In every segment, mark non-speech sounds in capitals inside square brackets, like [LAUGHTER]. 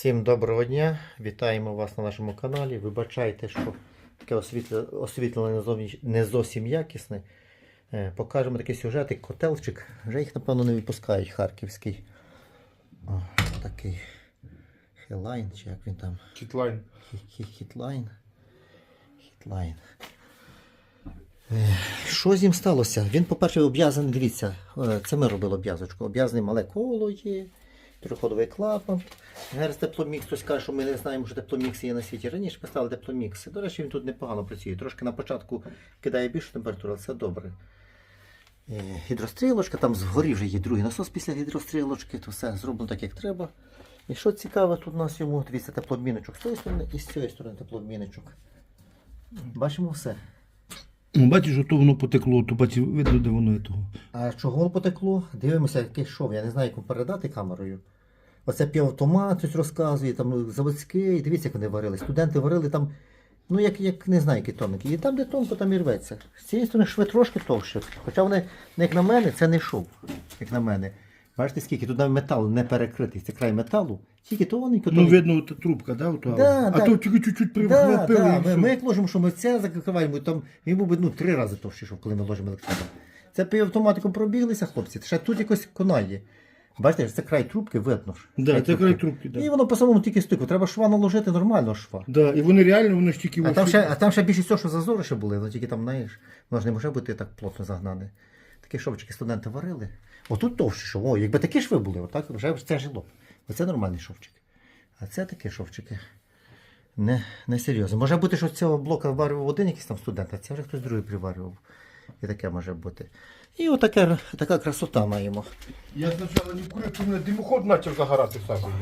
Всім доброго дня! Вітаємо вас на нашому каналі. Вибачайте, що таке освітлення, не зовсім якісне. Е, Покажемо такий сюжетик, котелчик. Вже їх, напевно, не випускають харківський. О, такий хелайн, чи як він там. Чітлайн. Хі- хі- Хітлайн. Хітлайн. Е, Що з ним сталося? Він, по-перше, обв'язаний, дивіться, е, це ми робили обв'язочку. Обв'язаний мале коло є, триходовий клапан. Зараз тепломікс, хтось каже, що ми не знаємо, що тепломікс є на світі. Раніше ми ставили тепломікси. До речі, він тут непогано працює. Трошки на початку кидає більшу температуру, але це добре. Е, Гідрострілочка, там згорів вже є другий насос після гідрострілочки, то все зроблено так, як треба. І що цікаве, тут у нас йому, дивіться, теплообміночок з цієї сторони і з цієї сторони теплообміночок. Бачимо все. Ну, бачиш, ото воно потекло, то бачиш, видно, де воно того. А чого воно потекло? Дивимося, який шов. Я не знаю, як передати камерою. Оце півавтомат щось розказує, там заводський. Дивіться, як вони варили. Студенти варили там, ну як, як не знаю, які тоники. І там, де тонко, там і рветься. З цієї сторони шви трошки товще. Хоча вони, ну, як на мене, це не шов, як на мене. Бачите, скільки тут навіть метал не перекритий. Це край металу, тільки тоненько, Ну, видно, от трубка, да, ото, Да, а да. то тільки чуть-чуть Да, да, ми, ми як ложимо, що ми це закриваємо, там він був би ну, три рази товщий, що коли ми ложимо електрода. Це півавтоматиком пробіглися, хлопці. Ще тут якось конал є. Бачите, це край трубки, видно ж. Да, це край трубки, да. І воно по самому тільки стику. Треба шва наложити нормально шва. Да, і вони реально, воно ж тільки А там, ще, а там ще більше всього, що зазори ще були, воно тільки там, знаєш, воно ж не може бути так плотно загнане. Такі шовчики студенти варили. Отут товще шов. О, якби такі шви були, отак вже це жило. Оце нормальний шовчик. А це такі шовчики. Не, не серйозно. Може бути, що цього блока варював один якийсь там студент, а це вже хтось другий приварював. І таке може бути. І отака, така красота маємо. Я спочатку не курив, то мене димоход почав загорати сажею.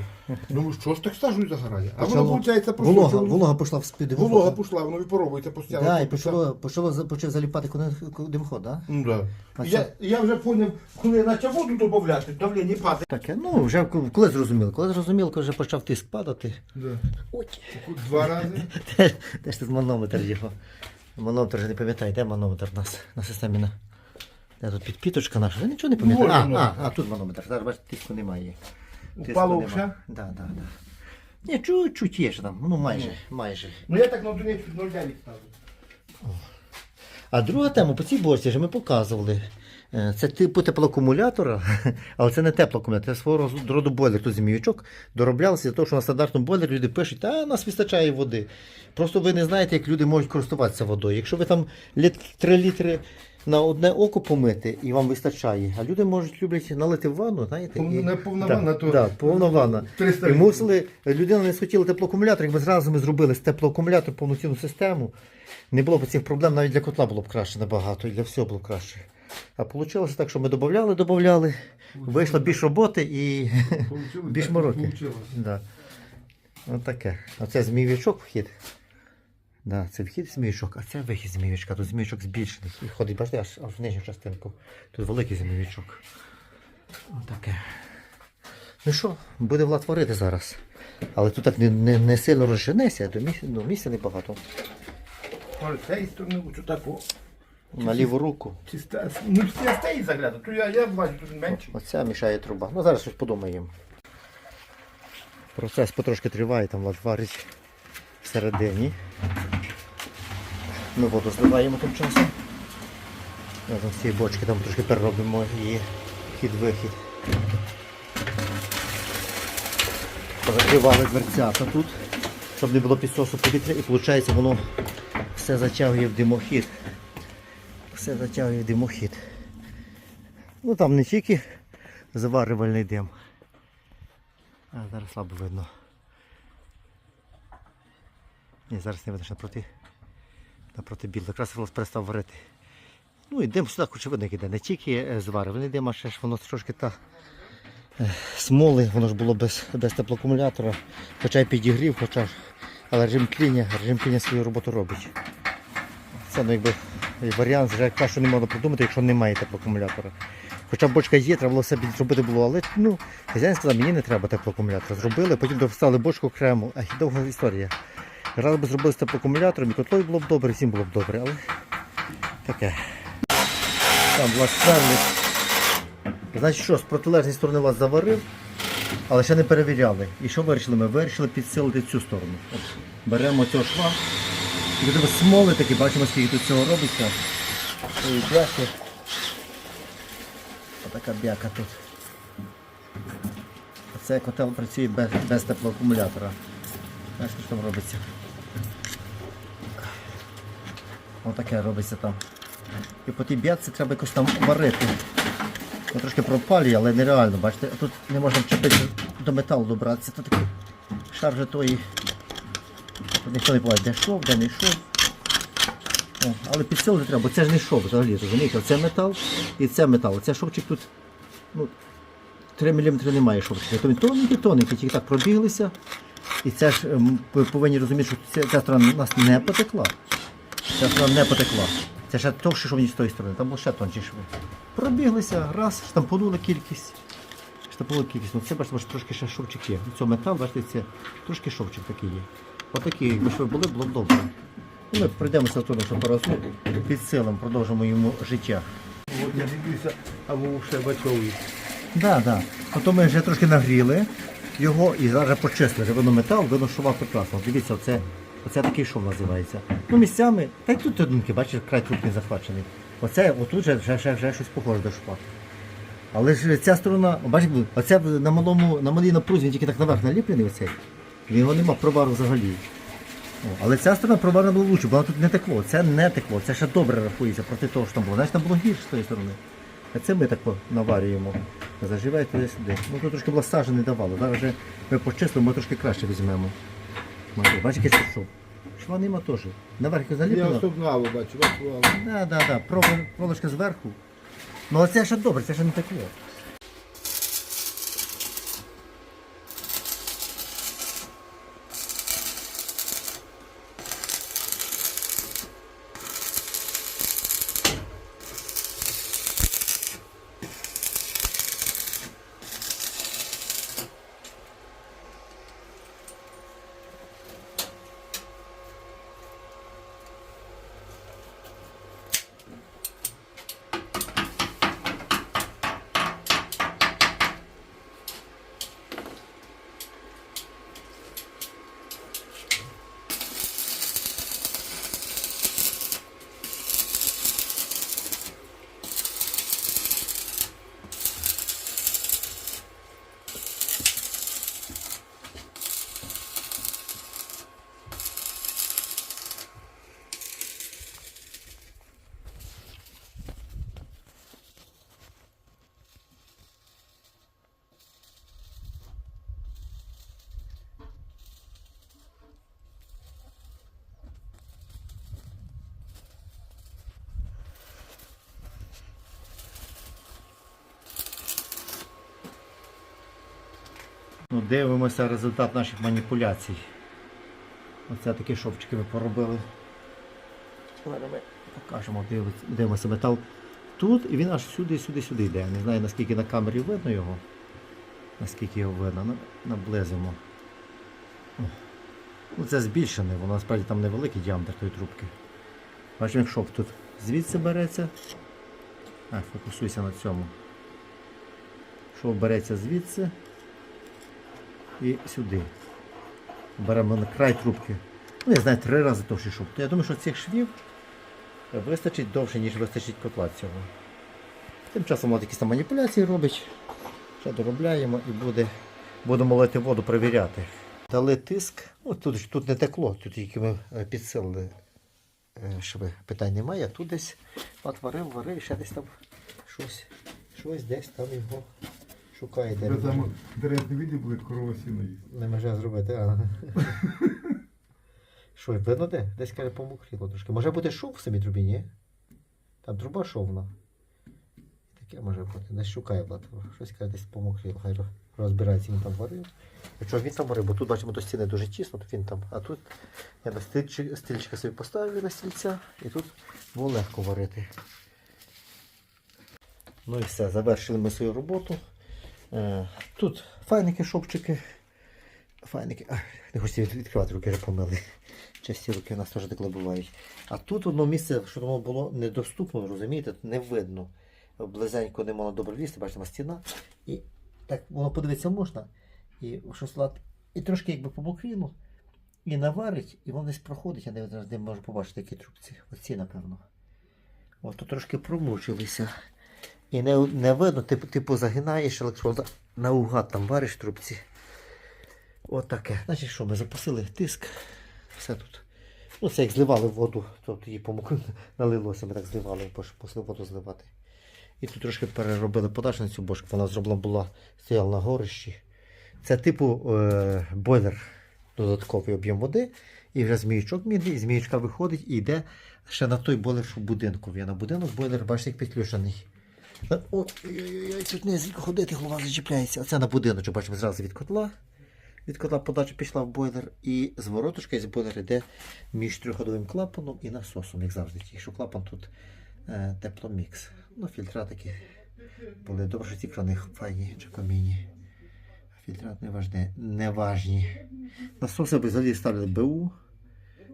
Думаю, що ж так сажею загорає? А воно, Почало- виходить, просто волога, воно- волога пішла в спід волога пішла, воно випаровується постійно. Да, і почало, за- почав заліпати коли- димоход, так? Да? Ну, да. А Я, це- я вже зрозумів, коли я почав воду додати, давлення падає. Таке, ну вже ко- коли зрозуміло, коли зрозуміло, коли вже почав тиск падати. Да. Ой. Два рази. Де, де ж тут манометр його? Манометр вже не пам'ятаю, де манометр у нас на системі на. Де тут підпіточка наша? Я нічого не пам'ятаєте? А, а, а, тут манометр. Зараз бачите, тиску немає. Упало вже? Да, да, да. Ні, чуть-чуть є ж там, ну майже, майже. Ну я так на одиницю 0,9 ставлю. А друга тема по цій борці ж ми показували. Е, Це типу теплоакумулятора, [LAUGHS] але це не теплоакумулятор, це свого роду бойлер. Тут змійочок дороблявся для того, що на стандартному бойлері люди пишуть, а нас вистачає води. Просто ви не знаєте, як люди можуть користуватися водою. Якщо ви там літ, 3 літри на одне око помити і вам вистачає, а люди можуть люблять налити в ванну, знаєте? І- не повна Да, ванна, то- да, повна ванна. 300 І мусили, людина не схотіла теплоакумулятор, якби зразу ми зробили з теплоакумулятор повноцінну систему, не було б цих проблем, навіть для котла було б краще набагато, і для всього було б краще. А вийшло так, що ми додавали, додавали, вийшло більш роботи і Получилось [LAUGHS] більш мороки. Да. Ось таке. Оце змійовичок вхід. Да, це вхід змійовичок, а це вихід змійовичка. Тут змійовичок збільшений. І ходить, бачите, аж, аж в нижню частинку. Тут великий змійовичок. Отаке. Ну що, буде влад творити зараз. Але тут так не, не, не сильно розженеся, до місця, ну, місця небагато. З цієї сторони, ось так, о. На ліву руку. Чи ста- Ну, я цієї загляду, то я, я бачу, тут менше. Оця мішає труба. Ну зараз щось подумаємо. Процес потрошки триває, там влад варить всередині. Ми воду зливаємо тим часом. Разом з цієї бочки там трошки переробимо її хід-вихід. Позакривали дверцята тут, щоб не було підсосу повітря і виходить воно все затягує в димохід. Все затягує димохід. Ну там не тільки заварювальний дим. А зараз слабо видно. Ні, зараз не видно, напроти, напроти білого. Якраз волос перестав варити. Ну і дим сюди, очевидно, іде. Не тільки е, зварювальний дим, а ще ж воно трошки та е, смоли, воно ж було без, без теплоакумулятора, хоча й підігрів, хоча ж, але режим тління, режим тління свою роботу робить. Це ну, якби варіант, вже що не можна придумати, якщо немає теплоакумулятора. Хоча бочка є, треба було все зробити було, але ну, хазяїн сказав, мені не треба теплоакумулятора. Зробили, потім достали бочку окремо, а довга історія. Раз би зробили з теплоакумулятором, і котлою було б добре, всім було б добре, але таке. Там вас сверлить. Значить що, з протилежної сторони вас заварив, але ще не перевіряли. І що вирішили? Ми вирішили підсилити цю сторону. Беремо цього шва. І ось смоли такі, бачимо, скільки тут цього робиться. Цієї бляхи. Отака бяка тут. Це котел працює без, без теплоакумулятора. Бачите, що там робиться. Отаке робиться там. І по тій б'ятці треба якось там варити. Ну, трошки пропалює, але нереально, бачите, тут не можна вчепитися до металу добратися. Тут такий шар вже тої. Тут ніхто не бачить, де шов, де не йшов. Але підсилити треба, бо це ж не шов взагалі, розумієте? Це метал і це метал. Це шовчик тут ну, 3 мм немає шовчика. То він тоненький, тоненький, тільки так пробіглися. І це ж ем, ви повинні розуміти, що ця, сторона у нас не потекла. Ця сторона не потекла. Це ще товще, що ніж з тої сторони, там було ще тонші шви. Пробіглися, раз, штампанули кількість. Штампанули кількість. Ну це бачите, трошки ще шовчик є. Це метал, бачите, це трошки шовчик такий є. Отакий, якби шви були, було б добре. Ми пройдемося в тому, що по разу під силом продовжимо йому життя. От я дивлюся, а ви ще бачові. Так, так. Ото ми вже трошки нагріли його і зараз почистили. Воно метал, видно, шова прекрасно. Дивіться, оце, оце такий шов називається. Ну, місцями, та й тут одненький, бачиш, край трубки захвачений. Оце, отут вже, вже, вже, вже щось похоже до шва. Але ж ця сторона, бачите, оце на малому, на малій напрузі він тільки так наверх наліплений оцей. В Його нема провару взагалі. О, але ця сторона проварена була лучше, бо вона тут не текло. Це не текло, це ще добре рахується проти того, що там було. Знаєш, там було гірше з тої сторони. А це ми так наварюємо. Заживає туди сюди. Ну тут трошки була сажа не давало. Зараз вже ми почистимо, ми трошки краще візьмемо. Який шов. Шва нема теж. Наверх Я заліплено. особливо бачу, бачу. Так, так, так. Проволочка зверху. Ну але це ще добре, це ще не текло. Ну, дивимося результат наших маніпуляцій. Оце такі шовчики ми поробили. Зараз ми покажемо, дивимося, метал тут і він аж сюди, сюди, сюди йде. Не знаю наскільки на камері видно його. Наскільки його видно, наблизимо. Ну, це збільшене, воно насправді там невеликий діаметр тої трубки. Бачимо, як шов тут звідси береться. А, фокусуйся на цьому. Шов береться звідси і сюди. Беремо на край трубки. Ну, я знаю, три рази товщий шов. Я думаю, що цих швів вистачить довше, ніж вистачить котла цього. Тим часом от якісь там маніпуляції робить. Ще доробляємо і буде, будемо лити воду перевіряти. Дали тиск. Ну, тут, тут не текло, тут тільки ми е, підсилили е, шви. Питань немає, тут десь от варив, ще десь там щось, щось десь там його шукає. Де він. Там деревні віді були корова сіно їсти. Не може зробити, а. [LAUGHS] Що, видно де? Десь каже помокріло трошки. Може бути шов в самій трубі, ні? Там труба шовна. Таке може бути. Десь шукає Влад. Щось каже, десь помокріло. Хай розбирається, він там варив. Якщо він там варив, бо тут бачимо до стіни дуже тісно, то він там. А тут я на стільчика собі поставив на стільця і тут було легко варити. Ну і все, завершили ми свою роботу. Тут файники, шовчики. Файники. Ах, не хочеться відкривати руки, вже помили. Часті руки у нас теж таке бувають. А тут одно місце, що воно було недоступно, розумієте, не видно. Близенько не можна добре лізти, бачите, стіна. І так воно подивитися можна, і щось лад, і трошки якби помокріло, і наварить, і воно десь проходить, я не, не можу побачити які трубці. Оці, напевно. От то трошки промучилися. І не, не видно, типу, типу загинаєш, якщо наугад там вариш трубці. От таке. Значить, що, ми запустили тиск, все тут. Ну, це як зливали воду, то її помокли, [LAUGHS] налилося, ми так зливали, бо воду зливати. І тут трошки переробили подачу на цю бошку, вона зроблена була, стояла на горищі. Це типу е, бойлер, додатковий об'єм води, і вже зміючок мідний, і зміючка виходить і йде ще на той бойлер, що в будинку. Я на будинок бойлер, бачите, як підключений. Ой-ой-ой, тут не звідки ходити, голова зачіпляється. Оце на будиночок, бачимо, зразу від котла. Від котла подача пішла в бойлер, і звороточка із бойлера йде між трьохходовим клапаном і насосом, як завжди. Тільки що клапан тут е, тепломікс. Ну, фільтра такі були. Добре, що ці крани файні чи камінні. Важні. Не важні. Насоси взагалі ставили БУ.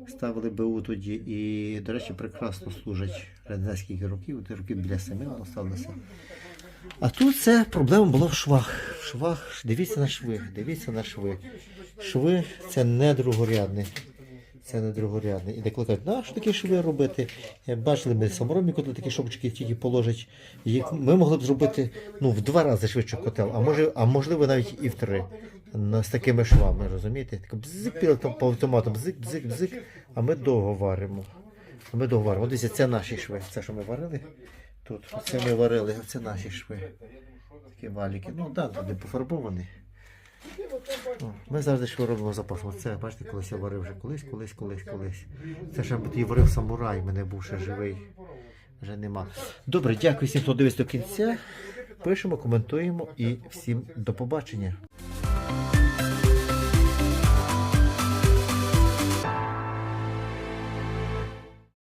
Ставили БУ тоді і, до речі, прекрасно служать не скільки років, років біля семи воно. А тут це проблема була в швах. В швах, дивіться на шви, дивіться на шви. Шви це не другорядне. Це не другорядне. І деколи кажуть, на що такі шви робити? Е, Бачили ми саморобні котли, такі шовчики тільки положать. Їх ми могли б зробити ну, в два рази швидше котел, а може, а можливо навіть і в три. З такими швами, розумієте? Так бзик піло там по автомату, бзик, бзик, бзик, а ми довго варимо. А Ми довго варимо. Дивіться, це наші шви. Це що ми варили тут. Це ми варили, це наші шви. Такі валіки. Ну так, да, туди пофарбовані. Ми завжди що робимо запасом. Це, бачите, колись я варив вже колись, колись, колись, колись. Це ще тоді варив самурай, мене був ще живий. Вже нема. Добре, дякую всім, хто дивиться до кінця. Пишемо, коментуємо і всім до побачення.